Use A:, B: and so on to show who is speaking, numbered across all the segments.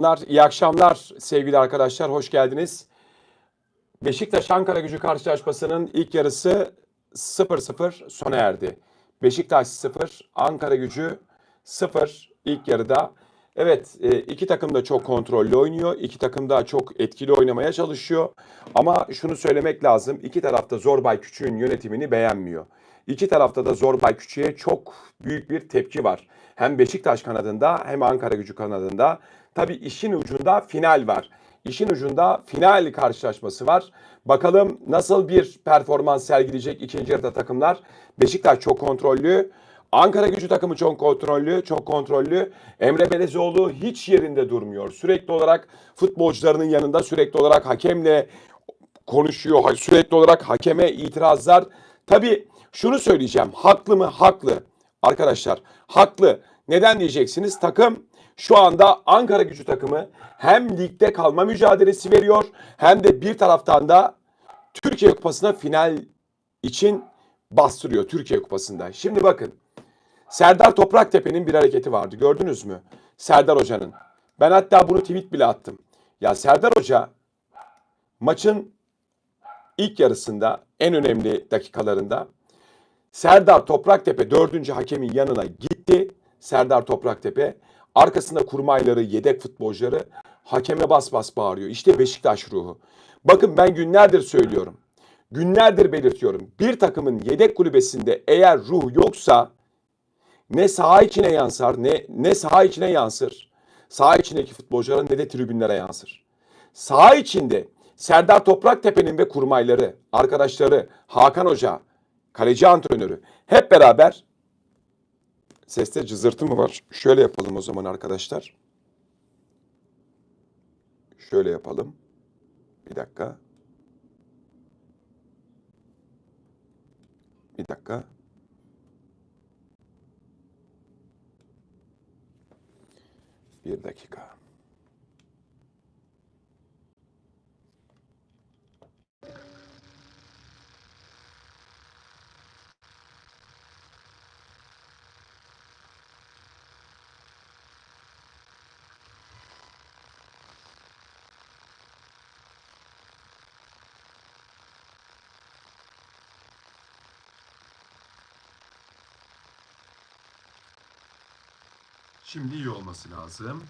A: İyi akşamlar sevgili arkadaşlar, hoş geldiniz. Beşiktaş Ankara gücü karşılaşmasının ilk yarısı 0-0 sona erdi. Beşiktaş 0, Ankara gücü 0 ilk yarıda. Evet, e, iki takım da çok kontrollü oynuyor. iki takım da çok etkili oynamaya çalışıyor. Ama şunu söylemek lazım, iki tarafta Zorbay Küçük'ün yönetimini beğenmiyor. İki tarafta da Zorbay Küçük'e çok büyük bir tepki var. Hem Beşiktaş kanadında hem Ankara gücü kanadında. Tabii işin ucunda final var. İşin ucunda final karşılaşması var. Bakalım nasıl bir performans sergileyecek ikinci yarıda takımlar. Beşiktaş çok kontrollü. Ankara gücü takımı çok kontrollü, çok kontrollü. Emre Belezoğlu hiç yerinde durmuyor. Sürekli olarak futbolcularının yanında sürekli olarak hakemle konuşuyor. Sürekli olarak hakeme itirazlar. Tabii şunu söyleyeceğim. Haklı mı? Haklı. Arkadaşlar haklı. Neden diyeceksiniz? Takım şu anda Ankara gücü takımı hem ligde kalma mücadelesi veriyor hem de bir taraftan da Türkiye Kupası'na final için bastırıyor Türkiye Kupası'nda. Şimdi bakın Serdar Topraktepe'nin bir hareketi vardı gördünüz mü? Serdar Hoca'nın. Ben hatta bunu tweet bile attım. Ya Serdar Hoca maçın ilk yarısında en önemli dakikalarında Serdar Topraktepe dördüncü hakemin yanına gitti. Serdar Topraktepe arkasında kurmayları, yedek futbolcuları hakeme bas bas bağırıyor. İşte Beşiktaş ruhu. Bakın ben günlerdir söylüyorum. Günlerdir belirtiyorum. Bir takımın yedek kulübesinde eğer ruh yoksa ne saha içine yansar ne ne saha içine yansır. Saha içindeki futbolculara ne de tribünlere yansır. Saha içinde Serdar Topraktepe'nin ve kurmayları, arkadaşları, Hakan Hoca, kaleci antrenörü hep beraber seste cızırtı mı var? Şöyle yapalım o zaman arkadaşlar. Şöyle yapalım. Bir dakika. Bir dakika. Bir dakika. Şimdi iyi olması lazım.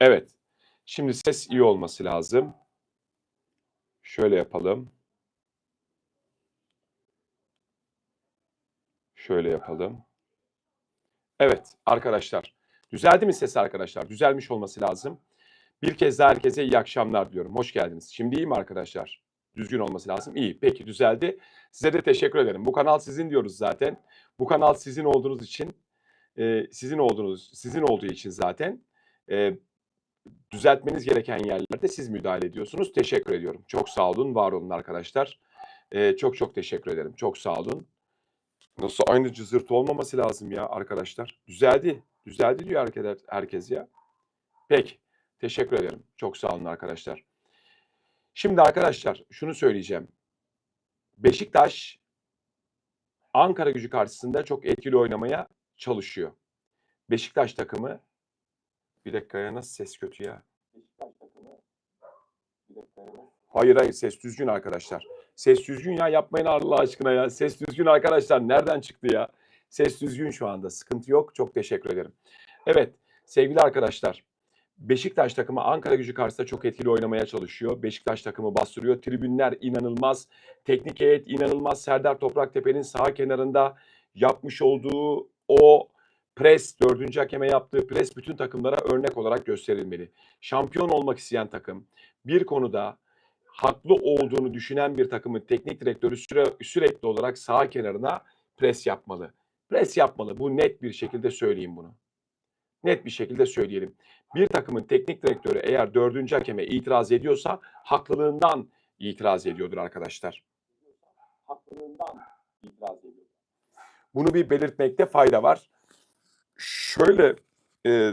A: Evet. Şimdi ses iyi olması lazım. Şöyle yapalım. Şöyle yapalım. Evet arkadaşlar. Düzeldi mi ses arkadaşlar? Düzelmiş olması lazım. Bir kez daha herkese iyi akşamlar diyorum. Hoş geldiniz. Şimdi iyi mi arkadaşlar? Düzgün olması lazım. İyi. Peki düzeldi. Size de teşekkür ederim. Bu kanal sizin diyoruz zaten. Bu kanal sizin olduğunuz için, e, sizin olduğunuz, sizin olduğu için zaten e, düzeltmeniz gereken yerlerde siz müdahale ediyorsunuz. Teşekkür ediyorum. Çok sağ olun, var olun arkadaşlar. E, çok çok teşekkür ederim. Çok sağ olun. Nasıl aynı cızırtı olmaması lazım ya arkadaşlar. Düzeldi. Düzeldi diyor herkes, herkes ya. Peki. Teşekkür ederim. Çok sağ olun arkadaşlar. Şimdi arkadaşlar şunu söyleyeceğim. Beşiktaş Ankara gücü karşısında çok etkili oynamaya çalışıyor. Beşiktaş takımı bir dakika ya nasıl ses kötü ya. Hayır hayır ses düzgün arkadaşlar. Ses düzgün ya yapmayın Allah aşkına ya. Ses düzgün arkadaşlar nereden çıktı ya? Ses düzgün şu anda sıkıntı yok. Çok teşekkür ederim. Evet sevgili arkadaşlar. Beşiktaş takımı Ankara gücü karşısında çok etkili oynamaya çalışıyor. Beşiktaş takımı bastırıyor. Tribünler inanılmaz. Teknik heyet inanılmaz. Serdar Topraktepe'nin sağ kenarında yapmış olduğu o pres, dördüncü hakeme yaptığı pres bütün takımlara örnek olarak gösterilmeli. Şampiyon olmak isteyen takım bir konuda haklı olduğunu düşünen bir takımın teknik direktörü süre, sürekli olarak sağ kenarına pres yapmalı. Pres yapmalı. Bu net bir şekilde söyleyeyim bunu. Net bir şekilde söyleyelim. Bir takımın teknik direktörü eğer dördüncü hakeme itiraz ediyorsa haklılığından itiraz ediyordur arkadaşlar. Haklılığından itiraz ediyor. Bunu bir belirtmekte fayda var. Şöyle e,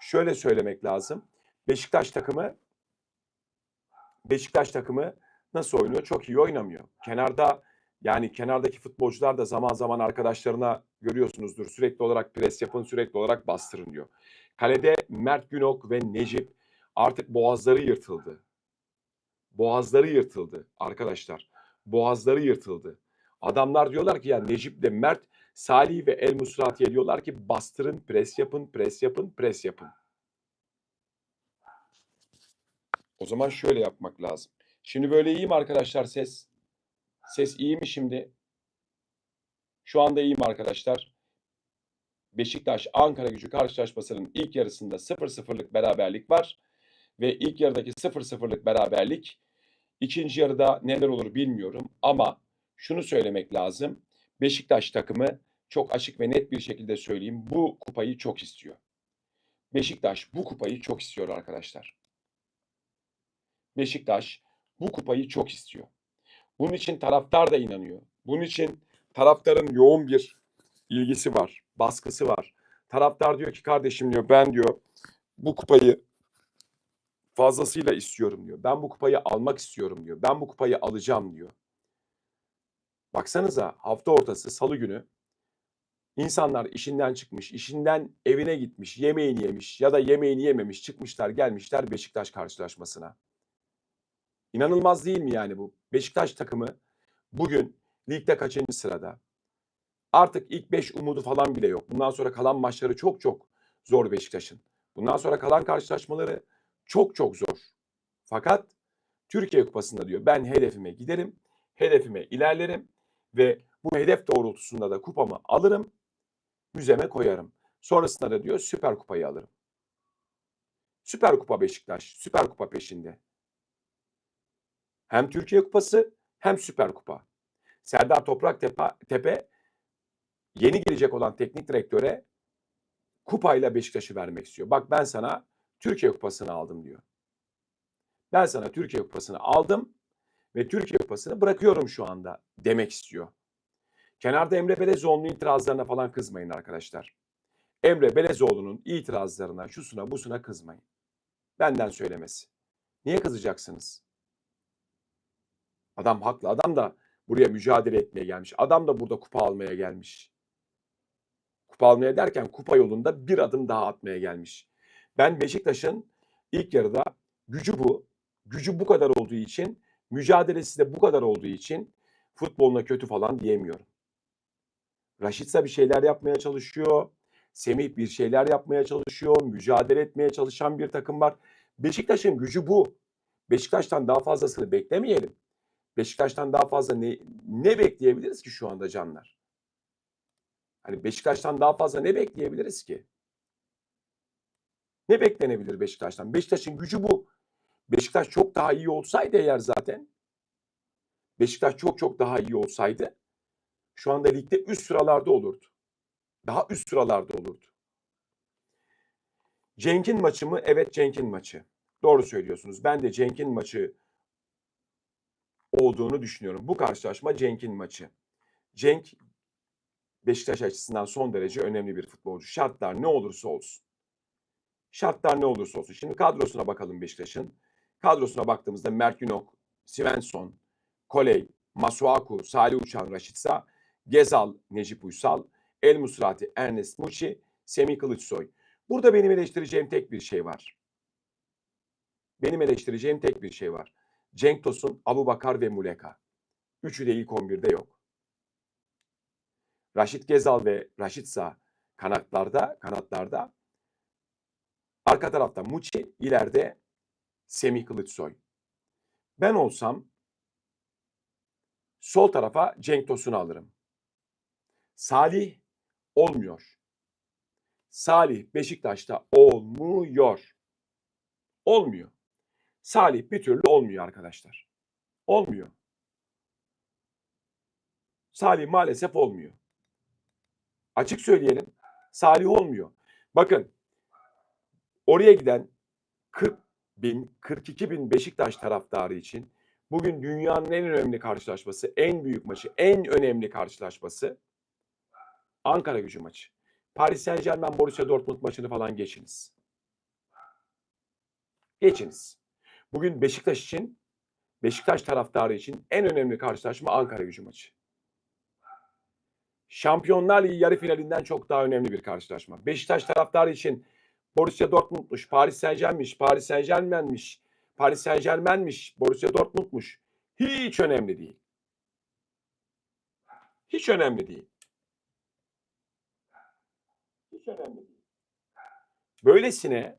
A: şöyle söylemek lazım. Beşiktaş takımı Beşiktaş takımı nasıl oynuyor? Çok iyi oynamıyor. Kenarda yani kenardaki futbolcular da zaman zaman arkadaşlarına görüyorsunuzdur. Sürekli olarak pres yapın, sürekli olarak bastırın diyor. Kalede Mert Günok ve Necip artık boğazları yırtıldı. Boğazları yırtıldı arkadaşlar. Boğazları yırtıldı. Adamlar diyorlar ki ya Necip de Mert, Salih ve El Musrati'ye diyorlar ki bastırın, pres yapın, pres yapın, pres yapın. O zaman şöyle yapmak lazım. Şimdi böyle iyi arkadaşlar ses? Ses iyi mi şimdi? Şu anda iyi mi arkadaşlar? Beşiktaş Ankara Gücü karşılaşmasının ilk yarısında 0-0'lık beraberlik var ve ilk yarıdaki 0-0'lık beraberlik ikinci yarıda neler olur bilmiyorum ama şunu söylemek lazım. Beşiktaş takımı çok açık ve net bir şekilde söyleyeyim bu kupayı çok istiyor. Beşiktaş bu kupayı çok istiyor arkadaşlar. Beşiktaş bu kupayı çok istiyor. Bunun için taraftar da inanıyor. Bunun için taraftarın yoğun bir ilgisi var, baskısı var. Taraftar diyor ki kardeşim diyor ben diyor bu kupayı fazlasıyla istiyorum diyor. Ben bu kupayı almak istiyorum diyor. Ben bu kupayı alacağım diyor. Baksanıza hafta ortası salı günü insanlar işinden çıkmış, işinden evine gitmiş, yemeğini yemiş ya da yemeğini yememiş, çıkmışlar gelmişler Beşiktaş karşılaşmasına. İnanılmaz değil mi yani bu? Beşiktaş takımı bugün ligde kaçıncı sırada? Artık ilk 5 umudu falan bile yok. Bundan sonra kalan maçları çok çok zor Beşiktaş'ın. Bundan sonra kalan karşılaşmaları çok çok zor. Fakat Türkiye Kupası'nda diyor ben hedefime giderim, hedefime ilerlerim ve bu hedef doğrultusunda da kupamı alırım, müzeme koyarım. Sonrasında da diyor Süper Kupayı alırım. Süper Kupa Beşiktaş, Süper Kupa peşinde. Hem Türkiye Kupası hem Süper Kupa. Serdar Toprak Tepe yeni gelecek olan teknik direktöre kupayla Beşiktaş'ı vermek istiyor. Bak ben sana Türkiye Kupası'nı aldım diyor. Ben sana Türkiye Kupası'nı aldım ve Türkiye Kupası'nı bırakıyorum şu anda demek istiyor. Kenarda Emre Belezoğlu'nun itirazlarına falan kızmayın arkadaşlar. Emre Belezoğlu'nun itirazlarına, şusuna, busuna kızmayın. Benden söylemesi. Niye kızacaksınız? Adam haklı. Adam da buraya mücadele etmeye gelmiş. Adam da burada kupa almaya gelmiş. Kupa almaya derken kupa yolunda bir adım daha atmaya gelmiş. Ben Beşiktaş'ın ilk yarıda gücü bu. Gücü bu kadar olduğu için, mücadelesi de bu kadar olduğu için futboluna kötü falan diyemiyorum. Raşitsa bir şeyler yapmaya çalışıyor. Semih bir şeyler yapmaya çalışıyor. Mücadele etmeye çalışan bir takım var. Beşiktaş'ın gücü bu. Beşiktaş'tan daha fazlasını beklemeyelim. Beşiktaş'tan daha fazla ne, ne bekleyebiliriz ki şu anda canlar? Hani Beşiktaş'tan daha fazla ne bekleyebiliriz ki? Ne beklenebilir Beşiktaş'tan? Beşiktaş'ın gücü bu. Beşiktaş çok daha iyi olsaydı eğer zaten Beşiktaş çok çok daha iyi olsaydı şu anda ligde üst sıralarda olurdu. Daha üst sıralarda olurdu. Cenk'in maçı mı? Evet Cenk'in maçı. Doğru söylüyorsunuz. Ben de Cenk'in maçı olduğunu düşünüyorum. Bu karşılaşma Cenk'in maçı. Cenk Beşiktaş açısından son derece önemli bir futbolcu. Şartlar ne olursa olsun. Şartlar ne olursa olsun. Şimdi kadrosuna bakalım Beşiktaş'ın. Kadrosuna baktığımızda Mert Günok, Svensson, Koley, Masuaku, Salih Uçan, Raşitsa, Gezal, Necip Uysal, El Musrati, Ernest Muçi, Semih Kılıçsoy. Burada benim eleştireceğim tek bir şey var. Benim eleştireceğim tek bir şey var. Cenk Tosun, Abu Bakar ve Muleka. Üçü de ilk 11'de yok. Raşit Gezal ve Raşit Sağ kanatlarda, kanatlarda. Arka tarafta Muçi, ileride Semih Kılıçsoy. Ben olsam sol tarafa Cenk Tosun'u alırım. Salih olmuyor. Salih Beşiktaş'ta olmuyor. Olmuyor. Salih bir türlü olmuyor arkadaşlar. Olmuyor. Salih maalesef olmuyor. Açık söyleyelim. Salih olmuyor. Bakın oraya giden 40 bin, 42 bin Beşiktaş taraftarı için bugün dünyanın en önemli karşılaşması, en büyük maçı, en önemli karşılaşması Ankara gücü maçı. Paris Saint Germain Borussia Dortmund maçını falan geçiniz. Geçiniz. Bugün Beşiktaş için, Beşiktaş taraftarı için en önemli karşılaşma Ankara gücü maçı. Şampiyonlar Ligi yarı finalinden çok daha önemli bir karşılaşma. Beşiktaş taraftarı için Borussia Dortmund'muş, Paris Saint Germain'miş, Paris Saint Germain'miş, Paris Saint Germain'miş, Borussia Dortmund'muş. Hiç önemli değil. Hiç önemli değil. Hiç önemli değil. Böylesine,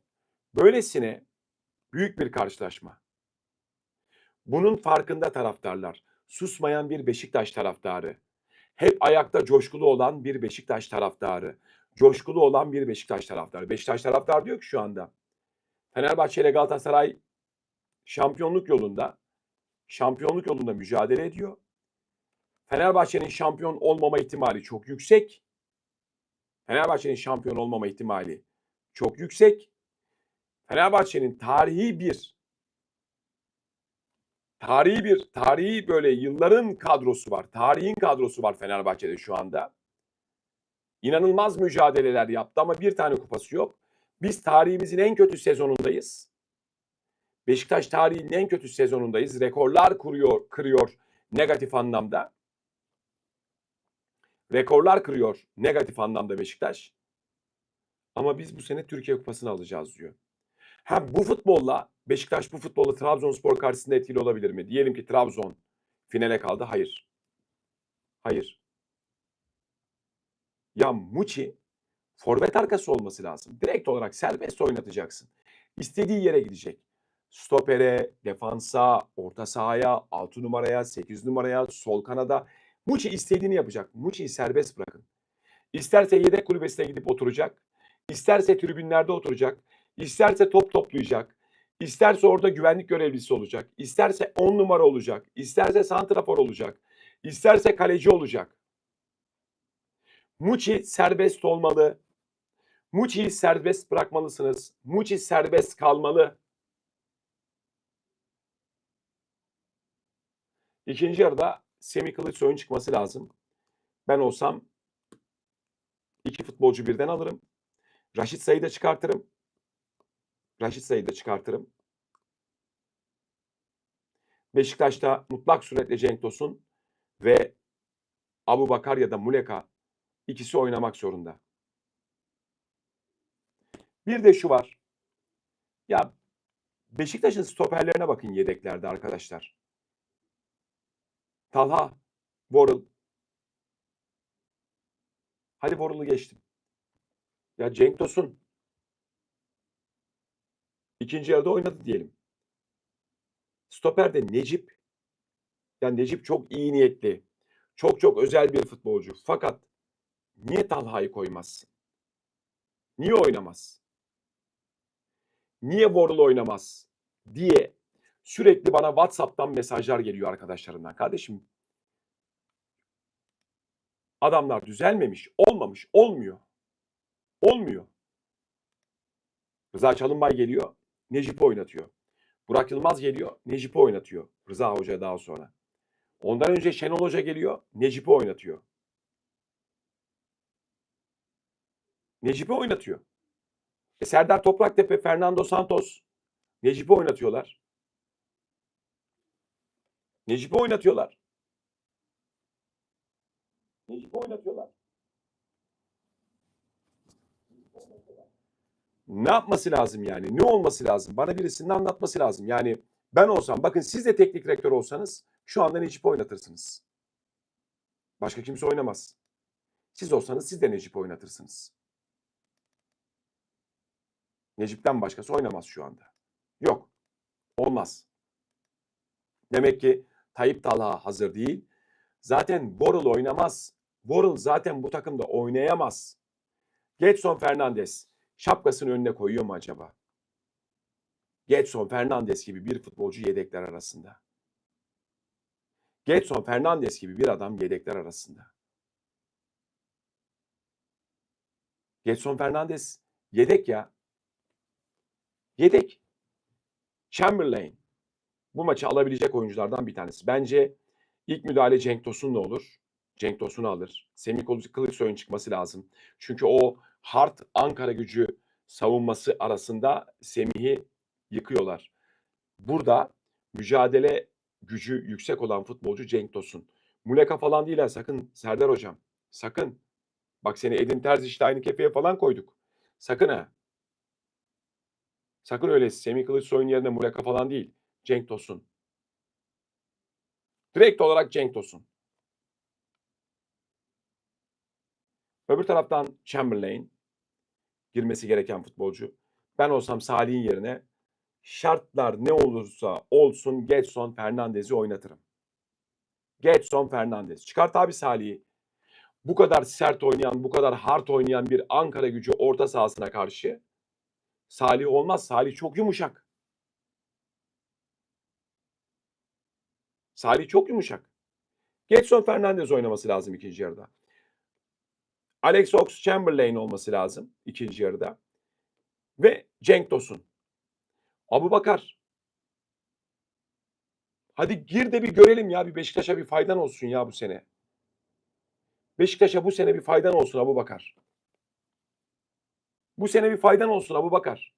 A: böylesine büyük bir karşılaşma. Bunun farkında taraftarlar. Susmayan bir Beşiktaş taraftarı. Hep ayakta coşkulu olan bir Beşiktaş taraftarı. Coşkulu olan bir Beşiktaş taraftarı. Beşiktaş taraftar diyor ki şu anda. Fenerbahçe ile Galatasaray şampiyonluk yolunda şampiyonluk yolunda mücadele ediyor. Fenerbahçe'nin şampiyon olmama ihtimali çok yüksek. Fenerbahçe'nin şampiyon olmama ihtimali çok yüksek. Fenerbahçe'nin tarihi bir tarihi bir tarihi böyle yılların kadrosu var. Tarihin kadrosu var Fenerbahçe'de şu anda. İnanılmaz mücadeleler yaptı ama bir tane kupası yok. Biz tarihimizin en kötü sezonundayız. Beşiktaş tarihinin en kötü sezonundayız. Rekorlar kuruyor, kırıyor negatif anlamda. Rekorlar kırıyor negatif anlamda Beşiktaş. Ama biz bu sene Türkiye Kupası'nı alacağız diyor. Ha bu futbolla Beşiktaş bu futbolla Trabzonspor karşısında etkili olabilir mi? Diyelim ki Trabzon finale kaldı. Hayır. Hayır. Ya Muçi forvet arkası olması lazım. Direkt olarak serbest oynatacaksın. İstediği yere gidecek. Stopere, defansa, orta sahaya, 6 numaraya, 8 numaraya, sol kanada. Muçi istediğini yapacak. Muçi'yi serbest bırakın. İsterse yedek kulübesine gidip oturacak. İsterse tribünlerde oturacak. İsterse top toplayacak. İsterse orada güvenlik görevlisi olacak. İsterse 10 numara olacak. İsterse santrafor olacak. İsterse kaleci olacak. Muçi serbest olmalı. Muçi'yi serbest bırakmalısınız. Muçi serbest kalmalı. İkinci yarıda Semih Kılıçsoy'un çıkması lazım. Ben olsam iki futbolcu birden alırım. Raşit Say'ı da çıkartırım. Raşit Say'ı da çıkartırım. Beşiktaş'ta mutlak suretle Cenk Tosun ve Abu Bakar ya da Muleka ikisi oynamak zorunda. Bir de şu var. Ya Beşiktaş'ın stoperlerine bakın yedeklerde arkadaşlar. Talha, Borul. Hadi Borul'u geçtim. Ya Cenk Tosun. İkinci yarıda oynadı diyelim. Stoper'de Necip. Ya Necip çok iyi niyetli. Çok çok özel bir futbolcu. Fakat niye Talha'yı koymazsın? Niye oynamaz? Niye Borul oynamaz? diye sürekli bana WhatsApp'tan mesajlar geliyor arkadaşlarımdan. Kardeşim adamlar düzelmemiş, olmamış, olmuyor. Olmuyor. Rıza Çalınbay geliyor, Necip'i oynatıyor. Burak Yılmaz geliyor, Necip'i oynatıyor. Rıza Hoca daha sonra. Ondan önce Şenol Hoca geliyor, Necip'i oynatıyor. Necip'i oynatıyor. E Serdar Topraktepe, Fernando Santos Necip'i oynatıyorlar. Necip'i oynatıyorlar. Necip'i oynatıyorlar. Ne yapması lazım yani? Ne olması lazım? Bana birisinin anlatması lazım. Yani ben olsam, bakın siz de teknik direktör olsanız şu anda Necip'i oynatırsınız. Başka kimse oynamaz. Siz olsanız siz de Necip'i oynatırsınız. Necip'ten başkası oynamaz şu anda. Yok. Olmaz. Demek ki Tayyip Talha hazır değil. Zaten Borul oynamaz. Borul zaten bu takımda oynayamaz. Getson Fernandes şapkasını önüne koyuyor mu acaba? Getson Fernandes gibi bir futbolcu yedekler arasında. Getson Fernandes gibi bir adam yedekler arasında. Getson Fernandes yedek ya. Yedek. Chamberlain bu maçı alabilecek oyunculardan bir tanesi. Bence ilk müdahale Cenk Tosun'la olur. Cenk Tosun'u alır. Semih Kılıçsoy'un çıkması lazım. Çünkü o hard Ankara gücü savunması arasında Semih'i yıkıyorlar. Burada mücadele gücü yüksek olan futbolcu Cenk Tosun. Muleka falan değil sakın Serdar hocam. Sakın. Bak seni Edin Terziç'te aynı kefeye falan koyduk. Sakın ha. Sakın öyle Semih Kılıçsoy'un yerine Muleka falan değil. Cenk Tosun. Direkt olarak Cenk Tosun. Öbür taraftan Chamberlain girmesi gereken futbolcu. Ben olsam Salih'in yerine şartlar ne olursa olsun Getson Fernandez'i oynatırım. Getson Fernandez. Çıkart abi Salih'i. Bu kadar sert oynayan, bu kadar hard oynayan bir Ankara gücü orta sahasına karşı Salih olmaz. Salih çok yumuşak. Salih çok yumuşak. Getson Fernandez oynaması lazım ikinci yarıda. Alex Oxlade-Chamberlain olması lazım ikinci yarıda. Ve Cenk Tosun. Abu Bakar. Hadi gir de bir görelim ya bir Beşiktaş'a bir faydan olsun ya bu sene. Beşiktaş'a bu sene bir faydan olsun Abu Bakar. Bu sene bir faydan olsun Abu Bakar.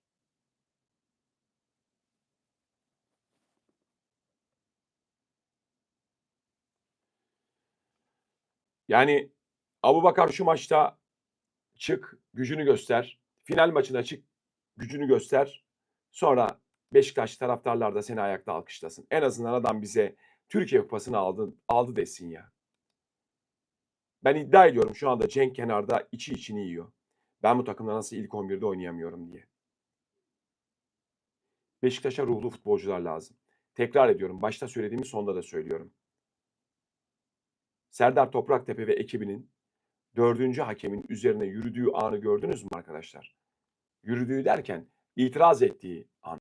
A: Yani Abu Bakar şu maçta çık, gücünü göster. Final maçına çık, gücünü göster. Sonra Beşiktaş taraftarlar da seni ayakta alkışlasın. En azından adam bize Türkiye Kupası'nı aldı, aldı desin ya. Ben iddia ediyorum şu anda Cenk kenarda içi içini yiyor. Ben bu takımda nasıl ilk 11'de oynayamıyorum diye. Beşiktaş'a ruhlu futbolcular lazım. Tekrar ediyorum. Başta söylediğimi sonda da söylüyorum. Serdar Topraktepe ve ekibinin dördüncü hakemin üzerine yürüdüğü anı gördünüz mü arkadaşlar? Yürüdüğü derken itiraz ettiği an.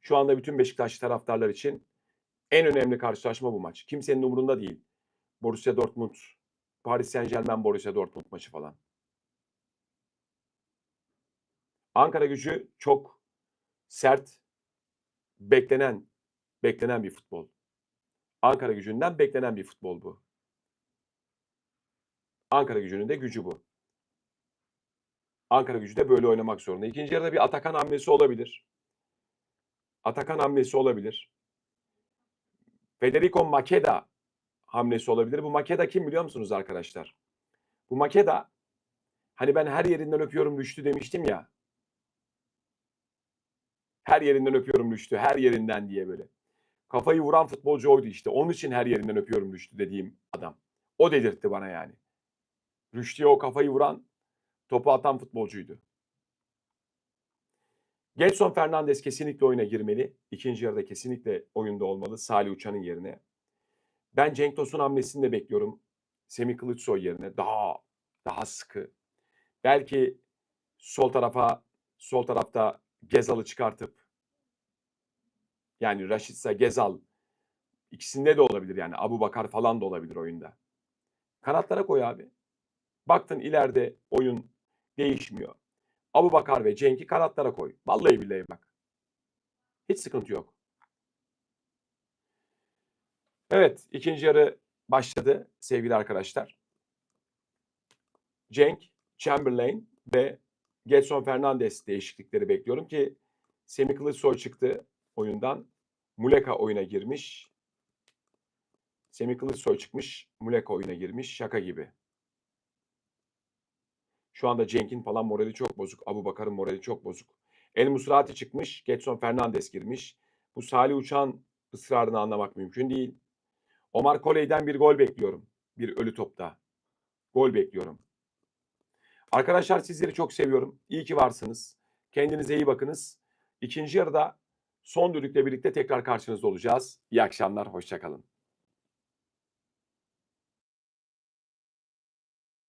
A: Şu anda bütün Beşiktaş taraftarlar için en önemli karşılaşma bu maç. Kimsenin umurunda değil. Borussia Dortmund, Paris Saint Germain Borussia Dortmund maçı falan. Ankara gücü çok sert, beklenen, beklenen bir futbol. Ankara gücünden beklenen bir futbol bu. Ankara gücünün de gücü bu. Ankara gücü de böyle oynamak zorunda. İkinci yarıda bir Atakan hamlesi olabilir. Atakan hamlesi olabilir. Federico Makeda hamlesi olabilir. Bu Makeda kim biliyor musunuz arkadaşlar? Bu Makeda hani ben her yerinden öpüyorum Rüştü demiştim ya. Her yerinden öpüyorum Rüştü, her yerinden diye böyle. Kafayı vuran futbolcu oydu işte. Onun için her yerinden öpüyorum Rüştü dediğim adam. O dedirtti bana yani. Rüştü'ye o kafayı vuran, topu atan futbolcuydu. Gelson Fernandes kesinlikle oyuna girmeli. İkinci yarıda kesinlikle oyunda olmalı Salih Uçan'ın yerine. Ben Cenk Tosun hamlesini de bekliyorum. Semih Kılıçsoy yerine daha daha sıkı. Belki sol tarafa sol tarafta Gezal'ı çıkartıp yani Raşitsa Gezal ikisinde de olabilir yani Abu Bakar falan da olabilir oyunda. Kanatlara koy abi. Baktın ileride oyun değişmiyor. Abu Bakar ve Cenk'i kanatlara koy. Vallahi billahi bak. Hiç sıkıntı yok. Evet, ikinci yarı başladı sevgili arkadaşlar. Cenk, Chamberlain ve Getson Fernandes değişiklikleri bekliyorum ki Semih Kılıçsoy çıktı oyundan. Muleka oyuna girmiş. Semih Kılıçsoy çıkmış. Muleka oyuna girmiş. Şaka gibi. Şu anda Cenk'in falan morali çok bozuk. Abu Bakar'ın morali çok bozuk. El Musrati çıkmış. Getson Fernandes girmiş. Bu Salih Uçan ısrarını anlamak mümkün değil. Omar Koley'den bir gol bekliyorum. Bir ölü topta. Gol bekliyorum. Arkadaşlar sizleri çok seviyorum. İyi ki varsınız. Kendinize iyi bakınız. İkinci yarıda son düdükle birlikte tekrar karşınızda olacağız. İyi akşamlar, hoşçakalın.